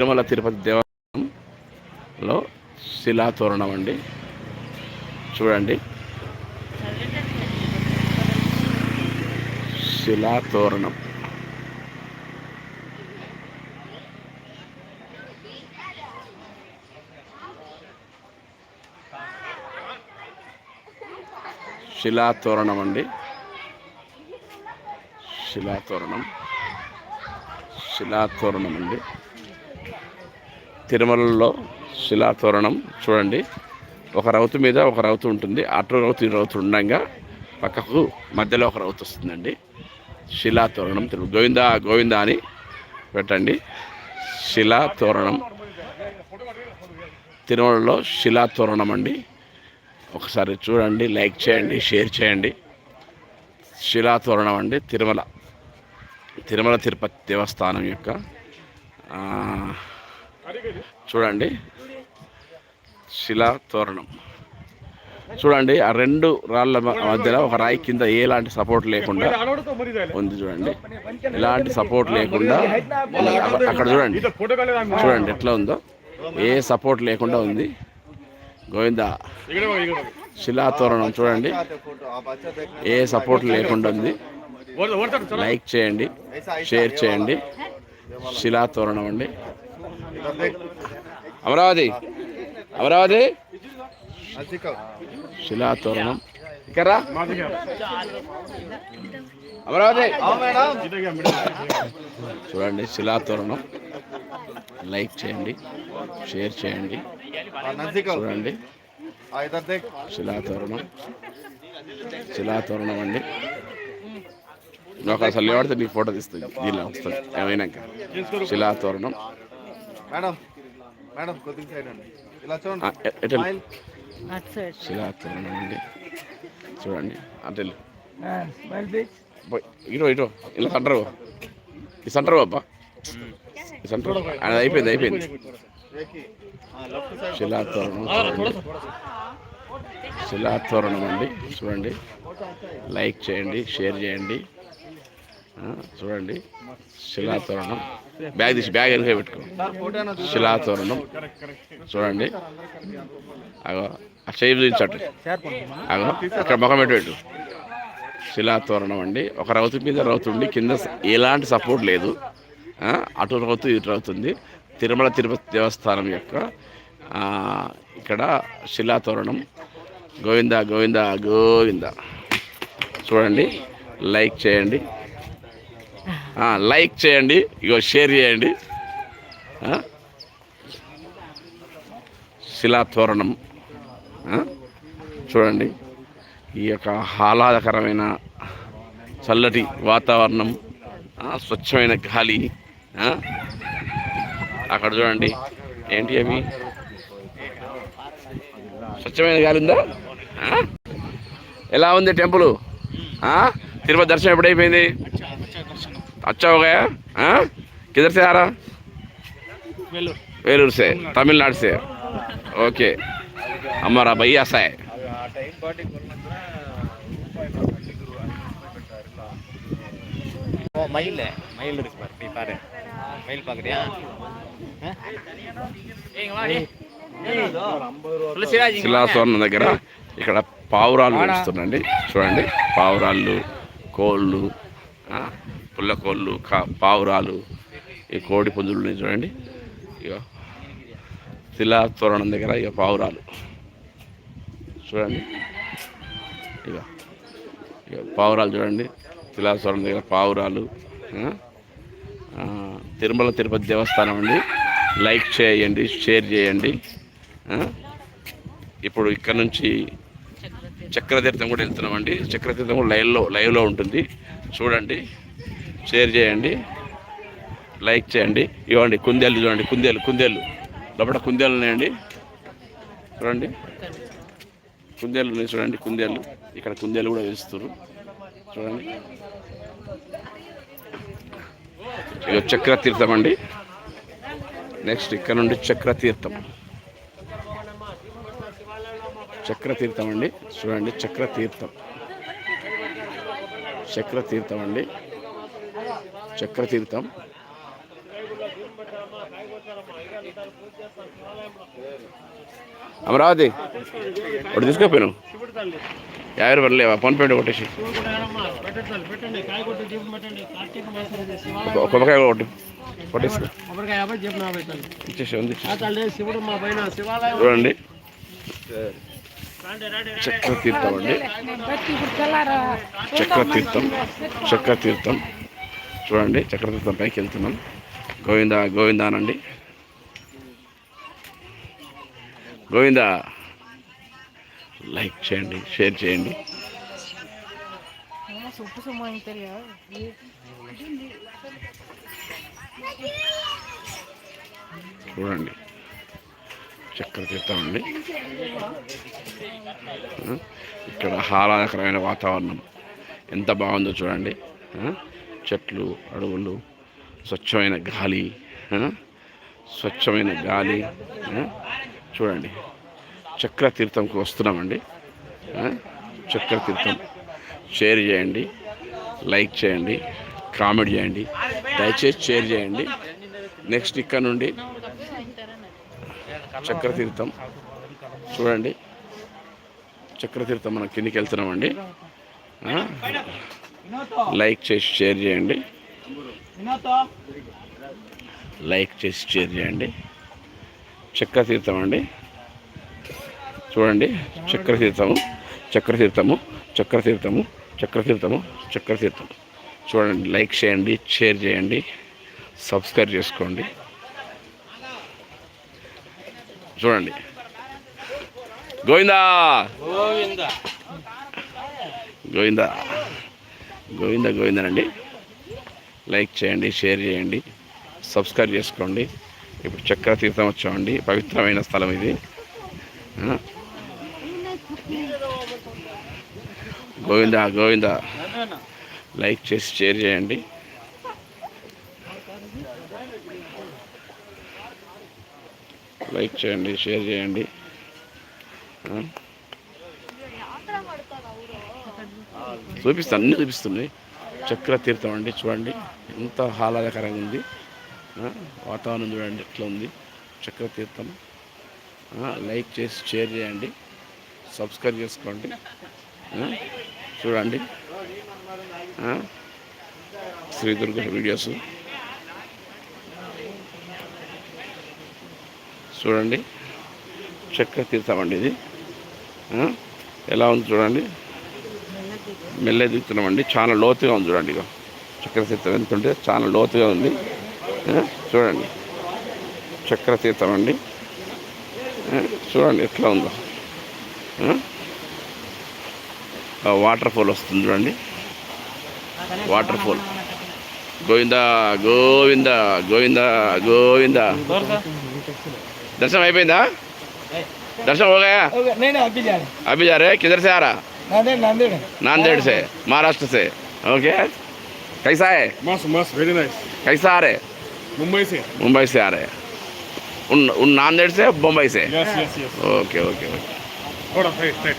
తిరుమల తిరుపతి దేవాలయంలో శిలాతోరణం అండి. చూడండి. శిలాతోరణం శిలాతోరణం అండి. శిలాతోరణం శిలాతోరణం అండి. తిరుమలలో శిలాతోరణం చూడండి. ఒక రౌతు మీద ఒక రౌతు ఉంటుంది. అటు రౌతు ఈ రౌతు ఉండగా పక్కకు మధ్యలో ఒక రౌతు వస్తుందండి. శిలాతోరణం తిరుమ గోవింద గోవింద అని పెట్టండి. శిలాతోరణం. తిరుమలలో శిలాతోరణం అండి. ఒకసారి చూడండి లైక్ చేయండి షేర్ చేయండి. శిలాతోరణం అండి తిరుమల. తిరుమల తిరుపతి దేవస్థానం యొక్క చూడండి. శిలాతోరణం. చూడండి ఆ రెండు రాళ్ళ మధ్యలో ఒక రాయి కింద ఎలాంటి సపోర్ట్ లేకుండా ఉంది చూడండి. ఎలాంటి సపోర్ట్ లేకుండా అక్కడ- అక్కడ చూడండి. చూడండి ఎట్లా ఉందో. ఏ సపోర్ట్ లేకుండా ఉంది. గోవింద శిలాతోరణం చూడండి. ఏ సపోర్ట్ లేకుండా ఉంది. లైక్ చేయండి షేర్ చేయండి. శిలాతోరణం అండి. అమరావతి. అమరావతి? శిలాతోరణం. ఇక్కడరా? అమరావతి. చూడండి శిలాతోరణం. లైక్ చేయండి షేర్ చేయండి. చూడండి. శిలాతోరణం. శిలాతోరణం అండి. నాకు అసలు లేవాడితే నీకు ఫోటో తీస్తుంది దీనిలో వస్తుంది ఏమైనాక? శిలాతోరణం. మేడం మేడం కొద్దిగా సైడ్ అండి. ఇలా చూడండి. ఎ- ఎటు వెళ్ళు? అటు సైడ్. శిలాతోరణం అండి. చూడండి అటు వెళ్ళు. స్మైల్ బీచ్ పోయ్, ఇటు ఇటు ఇలా సెంటర్ ఈ సెంటర్ బాబా ఈ సెంటర్ అది అయిపోయింది అయిపోయింది. శిలాతోరణం శిలాతోరణం అండి చూడండి. లైక్ చేయండి షేర్ చేయండి. చూడండి. శిలాతోరణం బ్యాగ్ తీసి బ్యాగ్ వెనుక పెట్టుకో? శిలాతోరణం చూడండి. అగో ఆ చేయి చూపించట్టు అగో అక్కడ ముఖం పెట్టి పెట్టు. శిలాతోరణం అండి ఒక రౌతు మీద రౌతు ఉండి కింద ఎలాంటి సపోర్ట్ లేదు. అటు రౌతు ఇటు రౌతుంది తిరుమల తిరుపతి దేవస్థానం యొక్క ఇక్కడ శిలాతోరణం గోవింద గోవింద గోవింద. చూడండి. లైక్ చేయండి. లైక్ చేయండి ఇగో షేర్ చేయండి. శిలాతోరణం. చూడండి. ఈ యొక్క ఆహ్లాదకరమైన చల్లటి వాతావరణం స్వచ్ఛమైన గాలి అక్కడ చూడండి. ఏంటి అవి? స్వచ్ఛమైన గాలి ఉందా? ఎలా ఉంది టెంపుల్? తిరుపతి దర్శనం ఎప్పుడైపోయింది? अच्छा हो गया हाँ किधर से आ रहा वेलूर से तमिलनाडु से ओके हमारा भैया सा है ஓ மயில் மயில் இருக்கு பாரு நீ பாரு மயில் பாக்குறியா శిలాస్వర్ణం దగ్గర ఇక్కడ పావురాలు పెంచుతున్నాండి చూడండి పావురాళ్ళు కోళ్ళు పుల్లకోళ్ళు కా పావురాలు ఈ కోడి పుంజులు చూడండి. ఇక శిలాతోరణం దగ్గర ఇక పావురాలు. చూడండి. ఇక ఇక పావురాలు చూడండి. శిలాస్వరం దగ్గర పావురాలు. తిరుమల తిరుపతి దేవస్థానం అండి. లైక్ చేయండి షేర్ చేయండి. ఇప్పుడు ఇక్కడ నుంచి చక్రతీర్థం కూడా వెళ్తున్నామండి. చక్రతీర్థం కూడా లైవ్లో లైవ్లో ఉంటుంది. చూడండి. షేర్ చేయండి. లైక్ చేయండి. ఇవ్వండి కుందేళ్ళు చూడండి కుందేలు కుందేలు. లోపల కుందేలు ఉన్నాయండి. చూడండి. కుందేలు ఉన్నాయి చూడండి కుందేలు. ఇక్కడ కుందేలు కూడా వేస్తున్నారు. చూడండి. ఇక చక్రతీర్థం అండి. నెక్స్ట్ ఇక్కడ నుండి చక్రతీర్థం. చక్రతీర్థం అండి. చూడండి చక్రతీర్థం. చక్రతీర్థం అండి. చక్రతీర్థం. అమరావతి ఒకటి తీసుకోపోయాను యాభై రూపాయలు లేవా ఫోన్ పే కొట్టేసి. కొబ్బరికాయ ఒకటి కొట్టేసుకో ఇచ్చేసి ఉంది. చూడండి. చక్ర తీర్థం అండి. చక్ర తీర్థం చక్ర తీర్థం చూడండి చక్ర తీర్థం పైకి వెళ్తున్నాం. గోవింద గోవిందానండి గోవింద లైక్ చేయండి షేర్ చేయండి. చూడండి. చక్ర తీర్థం అండి ఇక్కడ ఆహ్లాదకరమైన వాతావరణం. ఎంత బాగుందో చూడండి. చెట్లు అడవులు స్వచ్ఛమైన గాలి స్వచ్ఛమైన గాలి చూడండి. చక్ర తీర్థంకి వస్తున్నామండి. చక్ర తీర్థం షేర్ చేయండి లైక్ చేయండి కామెంట్ చేయండి దయచేసి షేర్ చేయండి. నెక్స్ట్ ఇక్కడ నుండి చక్రతీర్థం చూడండి. చక్రతీర్థం మనం కిందికి వెళ్తున్నామండి. లైక్ చేసి షేర్ చేయండి. లైక్ చేసి షేర్ చేయండి. చక్రతీర్థం అండి. చూడండి చక్రతీర్థము చక్రతీర్థము చక్రతీర్థము చక్రతీర్థము చక్రతీర్థం చూడండి లైక్ చేయండి షేర్ చేయండి సబ్స్క్రైబ్ చేసుకోండి. చూడండి. గోవిందా! గోవిందా. గోవింద! గోవిందనండి. లైక్ చేయండి షేర్ చేయండి సబ్స్క్రైబ్ చేసుకోండి. ఇప్పుడు చక్ర తీర్థం వచ్చామండి. పవిత్రమైన స్థలం ఇది. గోవింద గోవింద. లైక్ చేసి షేర్ చేయండి. లైక్ చేయండి షేర్ చేయండి. చూపిస్తాను అన్నీ చూపిస్తుంది చక్ర తీర్థం అండి చూడండి. ఎంత ఆహ్లాదకరంగా ఉంది. వాతావరణం చూడండి ఎట్లా ఉంది. చక్ర తీర్థం. లైక్ చేసి షేర్ చేయండి. సబ్స్క్రైబ్ చేసుకోండి. చూడండి. ఆ? శ్రీ దుర్గ వీడియోస్. చూడండి. చక్ర తీర్థం అండి ఇది. ఎలా ఉంది చూడండి. మెల్ల దిగుతున్నామండి చాలా లోతుగా ఉంది చూడండి ఇక చక్ర తీర్థం ఎంత ఉంటే చాలా లోతుగా ఉంది ఆ? చూడండి చక్ర తీర్థం అండి ఆ? చూడండి ఎట్లా ఉందో ఆ? ఆ వాటర్ ఫాల్ వస్తుంది చూడండి వాటర్ ఫాల్ గోవింద గోవింద గోవింద గోవింద दर्शन అయిపోయిందా दर्शन हो गया नहीं नहीं अभी जा रहे अभी जा रहे हैं किधर से आ रहा नांदेड़ नांदेड़ नांदेड़ से महाराष्ट्र से ओके कैसा है मस्त मस्त वेरी नाइस कैसा आ रहे मुंबई से मुंबई से आ रहे हैं उन उन नांदेड़ से बम्बई से yes yes yes okay okay okay थोड़ा साइड साइड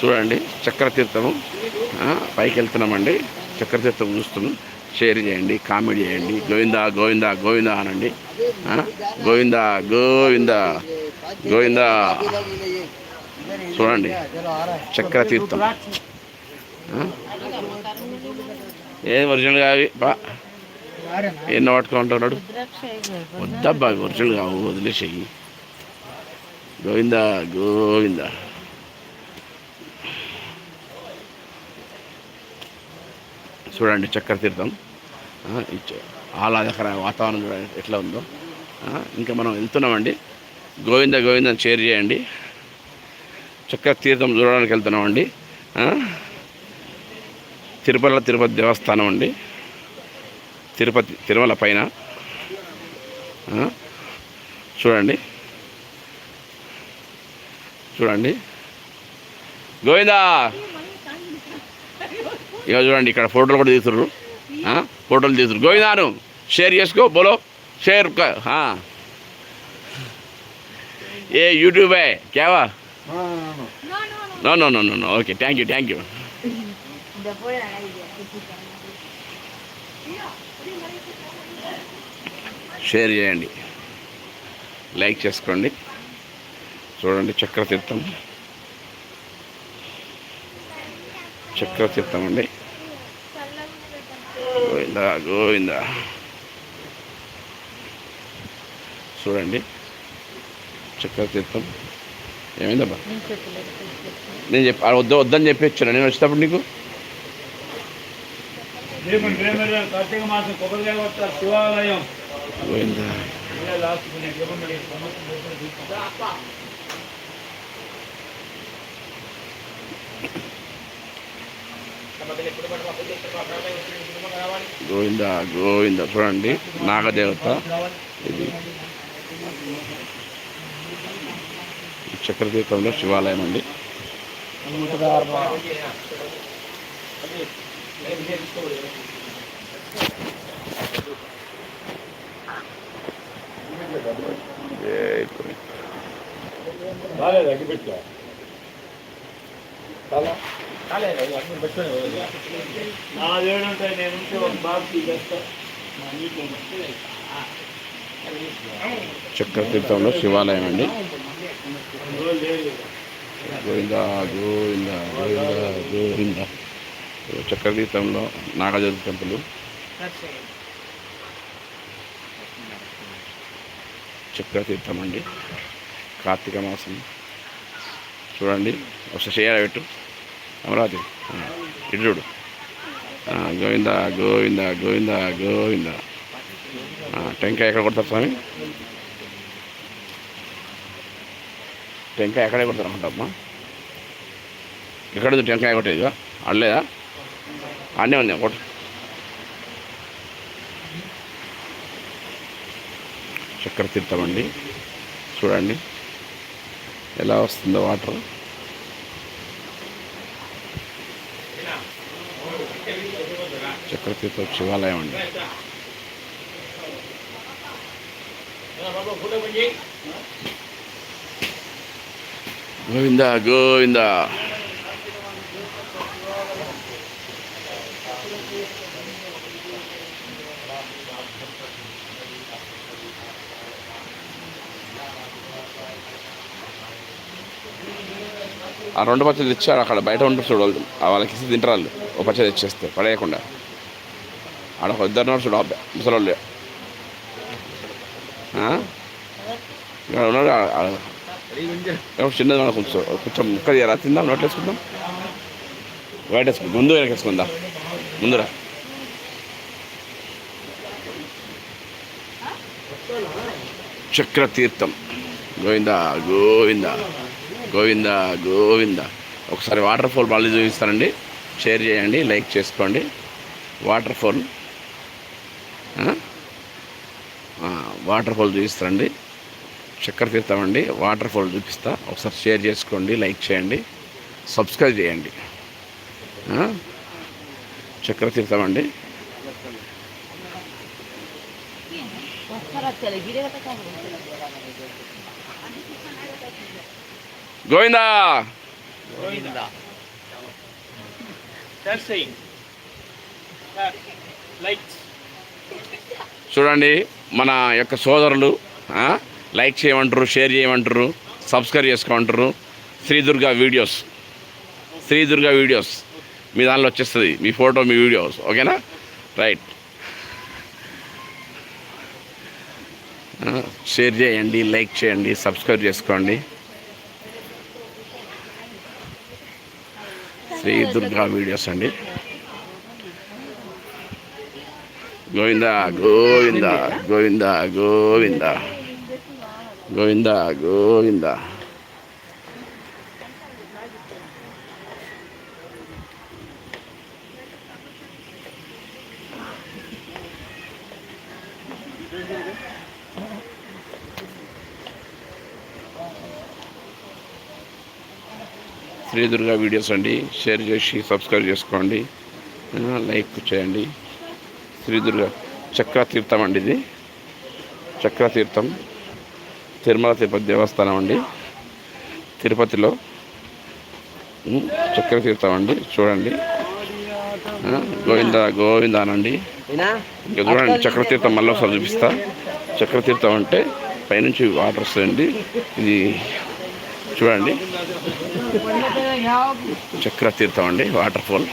చూడండి చక్రతీర్థము ఆ, పైకి వెళ్తున్నామండి చక్రతీర్థం చూస్తున్నాం షేర్ చేయండి కామెంట్ చేయండి. గోవిందా గోవిందా గోవింద అనండి. ఆ, గోవింద గోవింద గోవింద. చూడండి చక్రతీర్థం ఆ? ఏ ఒరిజినల్ కావి బా. ఎన్నో పట్టుకుంటున్నాడు వద్దబ్బా ఒరిజినల్ కావు వదిలేసేయి. గోవిందా గోవిందా. చూడండి చక్కెర తీర్థం ఆహ్లాదకర వాతావరణం చూడండి ఎట్లా ఉందో. ఇంకా మనం వెళ్తున్నామండి. గోవింద గోవిందని షేర్ చేయండి. చక్కెర తీర్థం చూడడానికి వెళ్తున్నామండి. తిరుపతిలో తిరుపతి తిరుపతి దేవస్థానం అండి. తిరుపతి తిరుమల పైన. చూడండి. చూడండి. గోవిందా! ఇక చూడండి ఇక్కడ ఫోటోలు కూడా తీసురు ఫోటోలు తీసురు గోవిందారు షేర్ చేసుకో బోలో షేర్ ఏ YouTube కేవా no no no no okay thank you thank you share చేయండి. లైక్ చేసుకోండి. చూడండి చక్రతీర్థం. చక్రతీర్థం అండి గోవిందా గోవిందా. చూడండి. చక్రతీర్థం ఏమైందబ్బా? నేను చెప్పి వద్దు వద్దని చెప్పి వచ్చాను నేను వచ్చేటప్పుడు నీకు? గోవిందా ఇదే లాస్ట్ నేను చెప్పండి సంవత్సరం లోపల తీసుకుంటా. గోవింద గోవింద చూడండి నాగదేవత. ఇది చక్రదీపంలో శివాలయం అండి. జై గోవింద. చాలా. నా దేవుడు ఉంటాయి నేను ఉంటే ఒక బాబు చక్రతీర్థంలో శివాలయం అండి. గోవింద గోవింద గోవింద గోవింద. గోవింద చక్రతీర్థంలో నాగదేవత టెంపుల్. చక్రతీర్థం అండి. కార్తీక మాసం. చూడండి. ఒకసారి చేయాలి పెట్టు. అమరావతి. ఇటు చూడు. గోవింద గోవింద గోవింద గోవింద. టెంకాయ ఎక్కడ కొడతారు స్వామి? టెంకాయ ఎక్కడే కొడతారు అనుకుంటామ్మా ఎక్కడ ఉంది టెంకాయ కొట్టేదిగా అడలేదా? అన్నీ ఉన్నాయి కొట్టు. చక్కెర తీర్థం అండి. చూడండి. ఎలా వస్తుందో వాటర్. చక్కెర శివాలయం అండి. గోవిందా గోవిందా. ఆ రెండు పచ్చలు తెచ్చారు అక్కడ బయట ఉంటారు చూడు వాళ్ళకి ఇస్తే తింటారు వాళ్ళు. ఓ పచ్చడి తెచ్చేస్తే పడేయకుండా. ఆడ ఒక ఇద్దరు ఉన్నారు చూడు అబ్బాయి ముసలోళ్ళు. ఇక్కడ ఉన్నాడు చిన్నది మనం కొంచెం కొంచెం ముక్క తీయరా తిందాం నోట్లు వేసుకుందాం. వైట్ వేసుకుందాం. ముందు వెనక వేసుకుందా ముందురా చక్రతీర్థం. గోవిందా గోవిందా. గోవింద గోవింద. ఒకసారి వాటర్ ఫాల్ మళ్ళీ చూపిస్తానండి. షేర్ చేయండి లైక్ చేసుకోండి. వాటర్ ఫాల్ వాటర్ ఫాల్ చూపిస్తానండి. చక్కెర తీర్థం వాటర్ ఫాల్ చూపిస్తా. ఒకసారి షేర్ చేసుకోండి లైక్ చేయండి. సబ్స్క్రైబ్ చేయండి. చక్కెర తీర్థం అండి గోవిందా. గోవిందా. చూడండి మన యొక్క సోదరులు లైక్ చేయమంటారు షేర్ చేయమంటారు సబ్స్క్రైబ్ చేసుకోమంటారు శ్రీ దుర్గా వీడియోస్ శ్రీ దుర్గా వీడియోస్ మీ దానిలో వచ్చేస్తుంది. మీ ఫోటో మీ వీడియోస్ ఓకేనా రైట్ షేర్ చేయండి లైక్ చేయండి సబ్స్క్రైబ్ చేసుకోండి. శ్రీ దుర్గా వీడియోస్ అండి. గోవింద గోవింద గోవింద గోవింద గోవింద గోవింద. శ్రీ దుర్గా వీడియోస్ అండి. షేర్ చేసి సబ్స్క్రైబ్ చేసుకోండి. లైక్ చేయండి. శ్రీ దుర్గా చక్రతీర్థం అండి ఇది. చక్రతీర్థం తిరుమల తిరుపతి దేవస్థానం అండి. తిరుపతిలో చక్రతీర్థం అండి. చూడండి. గోవింద గోవింద అనండి ఇంకా చూడండి చక్రతీర్థం మళ్ళీ ఒకసారి చూపిస్తా. చక్రతీర్థం అంటే పైనుంచి వాటర్ వస్తాయండి. ఇది చూడండి. చక్రతీర్థం అండి వాటర్ ఫాల్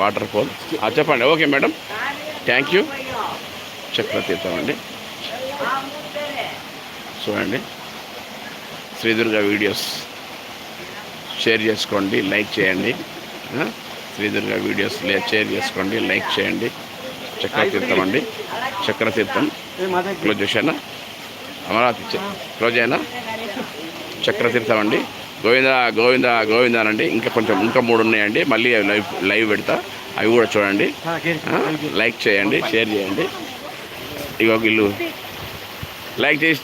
వాటర్ ఫాల్ చెప్పండి. Okay madam thank you Chakratirtham అండి. చూడండి. శ్రీదుర్గ వీడియోస్ షేర్ చేసుకోండి లైక్ చేయండి. శ్రీదుర్గ వీడియోస్ షేర్ చేసుకోండి లైక్ చేయండి. చక్రతీర్థం అండి. చక్రతీర్థం క్లోజ్ చేశానా? అమరావతి క్లోజ్ అయినా చక్రతీర్థం అండి. గోవింద గోవింద గోవింద అనండి. ఇంకా కొంచెం ఇంకా మూడు ఉన్నాయండి. మళ్ళీ అవి లైవ్ లైవ్ పెడతా. అవి కూడా చూడండి? లైక్ చేయండి షేర్ చేయండి. ఇగో ఇల్లు లైక్ చేసి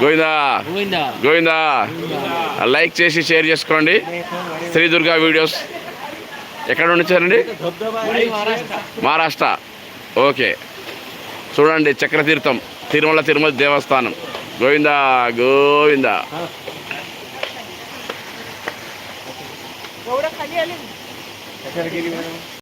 గోవిందా గోవిందా. లైక్ చేసి షేర్ చేసుకోండి. శ్రీ దుర్గా వీడియోస్. ఎక్కడ నుండి వచ్చారండి మహారాష్ట్ర. ఓకే. చూడండి చక్రతీర్థం తిరుమల తిరుమల దేవస్థానం. గోవిందా గోవిందా. गौरा खाली आले